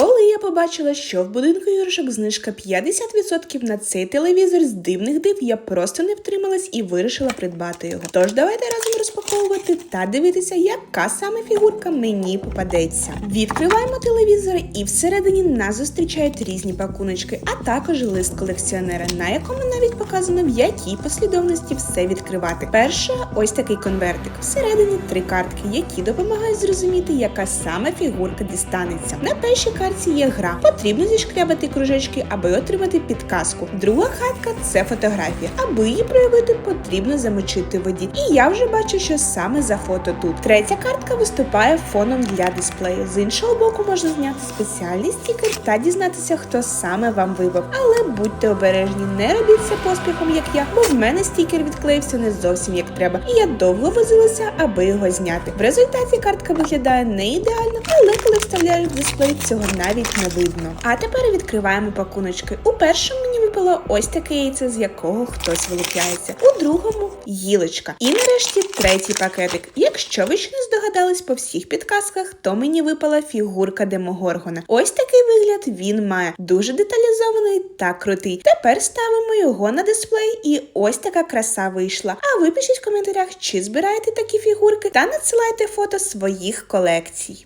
Коли я побачила, що в будинку іграшок знижка 50% на цей телевізор з дивних див, я просто не втрималась і вирішила придбати його. Тож давайте разом розпаковувати та дивитися, яка саме фігурка мені попадеться. Відкриваємо телевізор, і всередині нас зустрічають різні пакуночки, а також лист колекціонера, на якому навіть показано, в якій послідовності все відкривати. Перша ось такий конвертик. Всередині три картки, які допомагають зрозуміти, яка саме фігурка дістанеться. На першій картці є гра. Потрібно зішкрябати кружечки, аби отримати підказку. Друга хатка це фотографія. Аби її проявити, потрібно замочити воді. І я вже бачу, що саме за фото тут. Третя картка виступає фоном для дисплею. З іншого боку можна зняти спеціальний стікер та дізнатися, хто саме вам вибрав. Але будьте обережні, не робіть це поспіхом, як я, бо в мене стікер відклеївся не зовсім як треба, і я довго возилася, аби його зняти. В результаті картка виглядає не ідеально, але коли вставляєш в дисплей, цього навіть не видно. А тепер відкриваємо пакуночки. У першому мені випало ось таке яйце, з якого хтось вилупляється. У другому гілочка. І нарешті третій пакетик. Якщо ви ще не здогадались по всіх підказках, то мені випала фігурка Демогоргона. Ось такий вигляд він має. Дуже деталізований та крутий. Тепер ставимо його на дисплей, і ось така краса вийшла. А ви пишіть в коментарях, чи збираєте такі фігурки та надсилайте фото своїх колекцій.